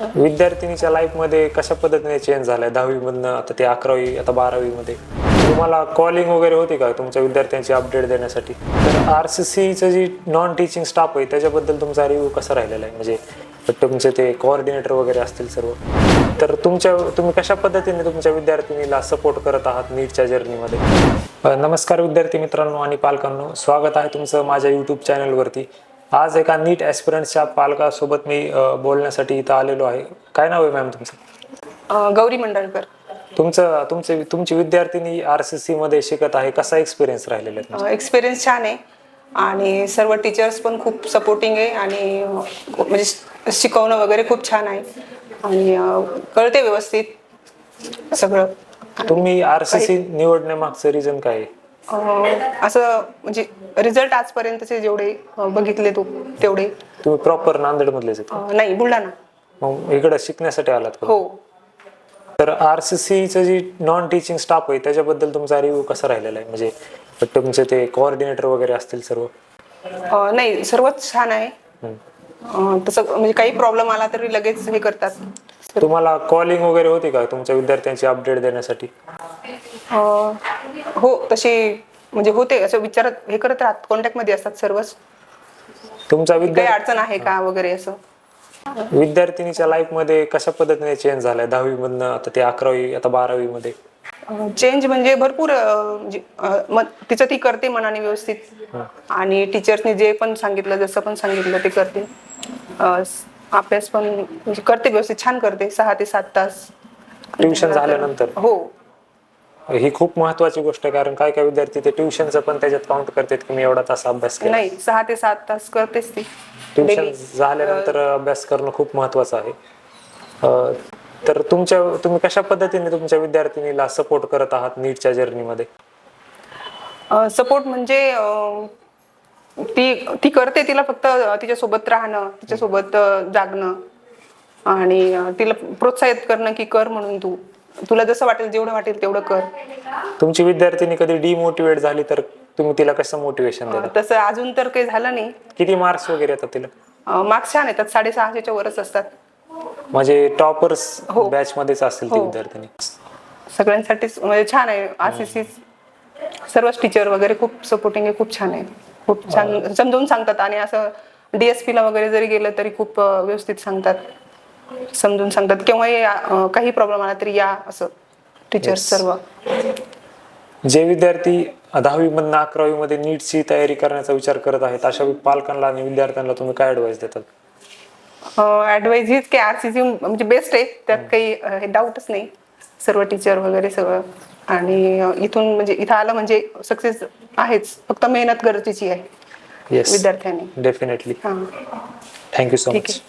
विद्यार्थिनीच्या लाईफमध्ये कशा पद्धतीने चेंज झालाय? दहावीमधनं आता ते अकरावी आता बारावीमध्ये. तुम्हाला कॉलिंग वगैरे होती का तुमच्या विद्यार्थ्यांची अपडेट देण्यासाठी? तर आर सी सीचं जी नॉन टीचिंग स्टाफ आहे त्याच्याबद्दल तुमचा रिव्ह्यू कसा राहिलेला आहे? म्हणजे तुमचे ते कोऑर्डिनेटर वगैरे असतील सर्व. तर तुमच्या तुम्ही कशा पद्धतीने तुमच्या विद्यार्थिनीला सपोर्ट करत आहात नीटच्या जर्नीमध्ये नमस्कार विद्यार्थी मित्रांनो आणि पालकांनो. स्वागत आहे तुमचं माझ्या यूट्यूब चॅनलवरती आज एका नीट ॲस्पिरंटच्या पालकासोबत मी बोलण्यासाठी इथं आलेलो आहे. काय नाव आहे मॅम तुमचं? गौरी मंडळकर तुमचं तुमचे तुमची विद्यार्थिनी आर सी सीमध्ये शिकत आहे. कसा एक्सपिरियन्स राहिलेला आहे एक्सपिरियन्स छान आहे. आणि सर्व टीचर्स पण खूप सपोर्टिंग आहे. आणि म्हणजे शिकवणं वगैरे खूप छान आहे. आणि कळते व्यवस्थित सगळं. तुम्ही आर सी सी निवडण्यामागचं रिझन काय आहे? असं म्हणजे रिझल्ट आजपर्यंतचे जेवढे बघितले तू तेवढे. तुम्ही प्रॉपर नांदेडमधलेच आहेत अ, नाही बुलढाणा. मग इकडं शिकण्यासाठी आलात का? हो. तर आर सी सीचं जी नॉन टीचिंग स्टाफ आहे त्याच्याबद्दल तुमचा रिव्ह्यू कसा राहिलेला आहे? म्हणजे तुमचे ते कोऑर्डिनेटर वगैरे असतील सर्व? नाही सर्वच छान आहे. तसं म्हणजे काही प्रॉब्लेम आला तरी लगेच हे करतात. तुम्हाला कॉलिंग वगैरे होती का तुमच्या विद्यार्थ्यांची अपडेट देण्यासाठी? हो तशी म्हणजे होते असं विचारत हे करत राहत कॉन्टॅक्टमध्ये असतात सर्वच. तुमच्या काही विद्या अडचण आहे का वगैरे असं? विद्यार्थिनीच्या लाईफमध्ये कशा पद्धतीने चेंज झालाय? दहावीमधनं आता ते अकरावी आता बारावीमध्ये? चेंज म्हणजे भरपूर अ, म्हणजे अ, म- तिचं ती करते मनाने व्यवस्थित. आणि टीचर्सनी जे पण सांगितलं जसं पण सांगितलं ते करते. अ, स- अभ्यास पण म्हणजे करते व्यवस्थित छान करते सहा ते सात तास. ट्युशन झाल्यानंतर? हो. ही खूप महत्वाची गोष्ट आहे कारण काय काय विद्यार्थी ते ट्युशनचं पण त्याच्यात काउंट करतात की मी एवढा तास अभ्यास केला. नाही सहा ते सात तास करतेच ती. ट्युशन. झाल्यानंतर अभ्यास करणं खूप महत्वाचं आहे. तर तुमच्या तुम्ही कशा पद्धतीने तुमच्या विद्यार्थिनीला सपोर्ट करत आहात नीटच्या जर्नीमध्ये सपोर्ट म्हणजे ती ती करते तिला फक्त तिच्यासोबत राहणं तिच्यासोबत जागणं आणि तिला प्रोत्साहित करणं की कर म्हणून तू. तुला जसं वाटेल जेवढं वाटेल तेवढं कर. तुमची विद्यार्थिनी कधी डिमोटिवेट झाली तर तुम्ही तिला कसं मोटिवेशन देता? तसं अजून तर काही झालं नाही. किती मार्क्स वगैरे येतात तिला? मार्क्स छान येतात साडेसहाशेच्या वरच असतात. म्हणजे टॉपर्स हो. बॅच मध्येच असेल ती हो. विद्यार्थिनी. सगळ्यांसाठीच म्हणजे छान आहे. आर सी सी सर्वच टीचर वगैरे खूप सपोर्टिंग आहे खूप छान आहे. खूप छान समजावून सांगतात आणि असं डीएसपी ला वगैरे जरी गेलं तरी खूप अ, व्यवस्थित सांगतात. समजून सांगतात. केव्हाही अ, काही प्रॉब्लेम आला तरी या असं. टीचर्स सर्व. जे विद्यार्थी दहावी मधनं अकरावी मध्ये नीटची तयारी करण्याचा विचार करत आहेत अशा पालकांना आणि विद्यार्थ्यांना तुम्ही काय ऍडवाइस देतात? ऍडवाइस हीच की आर सी सी म्हणजे बेस्ट आहे. त्यात काही हे डाऊटच नाही. सर्व टीचर वगैरे सगळं. आणि इथून म्हणजे इथं आलं म्हणजे सक्सेस आहेच. फक्त मेहनत गरजेची आहे. विद्यार्थ्यांनी. Definitely thank you so much